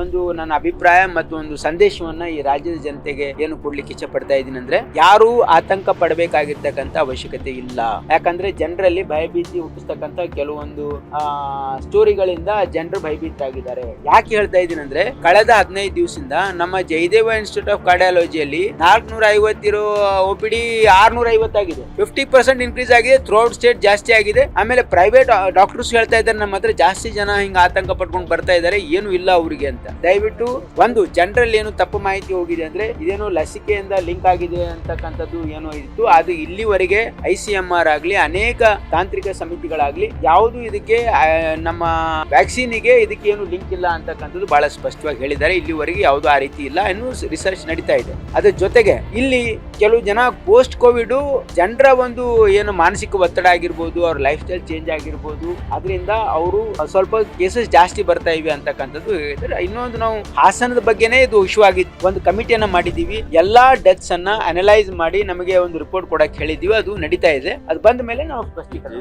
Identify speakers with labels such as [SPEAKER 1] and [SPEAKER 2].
[SPEAKER 1] ಒಂದು ನನ್ನ ಅಭಿಪ್ರಾಯ ಮತ್ತು ಒಂದು ಸಂದೇಶವನ್ನ ಈ ರಾಜ್ಯದ ಜನತೆಗೆ ಏನು ಕೊಡ್ಲಿಕ್ಕೆ ಇಚ್ಛೆ ಪಡ್ತಾ ಇದ್ದೀನಿ ಅಂದ್ರೆ, ಯಾರು ಆತಂಕ ಪಡಬೇಕಾಗಿರ್ತಕ್ಕಂಥ ಅವಶ್ಯಕತೆ ಇಲ್ಲ. ಯಾಕಂದ್ರೆ ಜನರಲ್ಲಿ ಭಯಭೀತಿ ಹುಟ್ಟಿಸ್ತಕ್ಕಂಥ ಕೆಲವೊಂದು ಸ್ಟೋರಿಗಳಿಂದ ಜನರು ಭಯಭೀತರಾಗಿದ್ದಾರೆ. ಯಾಕೆ ಹೇಳ್ತಾ ಇದ್ದೀನಿ ಅಂದ್ರೆ, ಕಳೆದ ಹದಿನೈದು ದಿವಸದಿಂದ ನಮ್ಮ ಜಯದೇವ ಇನ್ಸ್ಟಿಟ್ಯೂಟ್ ಆಫ್ ಕಾರ್ಡಿಯಾಲಜಿಯಲ್ಲಿ ನಾಲ್ಕನೂರ ಐವತ್ತಿರೋ ಒ ಪಿ ಡಿ ಆರ್ನೂರ ಐವತ್ತಾಗಿದೆ ಫಿಫ್ಟಿ ಪರ್ಸೆಂಟ್ ಇನ್ಕ್ರೀಸ್ ಆಗಿದೆ ಥ್ರೋಟ್ ಸ್ಟೇಟ್ ಜಾಸ್ತಿ ಆಗಿದೆ. ಆಮೇಲೆ ಪ್ರೈವೇಟ್ ಡಾಕ್ಟರ್ಸ್ ಹೇಳ್ತಾ ಇದ್ದಾರೆ, ನಮ್ಮ ಹತ್ರ ಜಾಸ್ತಿ ಜನ ಹಿಂಗೆ ಆತಂಕ ಪಡ್ಕೊಂಡು ಬರ್ತಾ ಇದ್ದಾರೆ, ಏನು ಇಲ್ಲ ಅವರಿಗೆ ಅಂತ. ದಯವಿಟ್ಟು ಒಂದು ಜನರಲ್ಲಿ ಏನು ತಪ್ಪು ಮಾಹಿತಿ ಹೋಗಿದೆ ಅಂದ್ರೆ ಇದೇನು ಲಸಿಕೆಯಿಂದ ಲಿಂಕ್ ಆಗಿದೆ ಅಂತಕ್ಕಂಥದ್ದು ಏನೋ ಇತ್ತು. ಅದು ಇಲ್ಲಿವರೆಗೆ ಐ ಸಿ ಎಂ ಆರ್ ಆಗ್ಲಿ, ಅನೇಕ ತಾಂತ್ರಿಕ ಸಮಿತಿಗಳಾಗ್ಲಿ ಯಾವುದು ಇದಕ್ಕೆ ನಮ್ಮ ವ್ಯಾಕ್ಸಿನಿಗೆ ಇದಕ್ಕೆ ಏನು ಲಿಂಕ್ ಇಲ್ಲ ಅಂತಕ್ಕಂಥದ್ದು ಬಹಳ ಸ್ಪಷ್ಟವಾಗಿ ಹೇಳಿದ್ದಾರೆ. ಇಲ್ಲಿವರೆಗೆ ಯಾವುದು ಆ ರೀತಿ ಇಲ್ಲ ಇನ್ನು ರಿಸರ್ಚ್ ನಡೀತಾ ಇದೆ. ಅದ್ರ ಜೊತೆಗೆ ಇಲ್ಲಿ ಕೆಲವು ಜನ ಪೋಸ್ಟ್ ಕೋವಿಡ್ ಜನರ ಒಂದು ಏನು ಮಾನಸಿಕ ಒತ್ತಡ ಆಗಿರ್ಬೋದು, ಅವ್ರ ಲೈಫ್ ಸ್ಟೈಲ್ ಚೇಂಜ್ ಆಗಿರ್ಬೋದು, ಅದರಿಂದ ಅವರು ಸ್ವಲ್ಪ ಕೇಸಸ್ ಜಾಸ್ತಿ ಬರ್ತಾ ಇವೆ ಅಂತಕ್ಕಂಥದ್ದು ಹೇಳಿದ್ರೆ ಇನ್ನೊಂದು ನಾವು ಹಾಸನದ ಬಗ್ಗೆನೇ ಇದು ಇಶ್ಯೂ ಒಂದು ಕಮಿಟಿಯನ್ನ ಮಾಡಿದೀವಿ ಎಲ್ಲಾ ಡೆತ್ಸ್ ಅನ್ನ ಅನಲೈಸ್ ಮಾಡಿ ನಮಗೆ ಒಂದು ರಿಪೋರ್ಟ್ ಕೊಡಕ್ಕೆ ಹೇಳಿದೀವಿ ಅದು ನಡೀತಾ ಇದೆ. ಅದು ಬಂದ ಮೇಲೆ ನಾವು ಸ್ಪಷ್ಟೀಕರಣ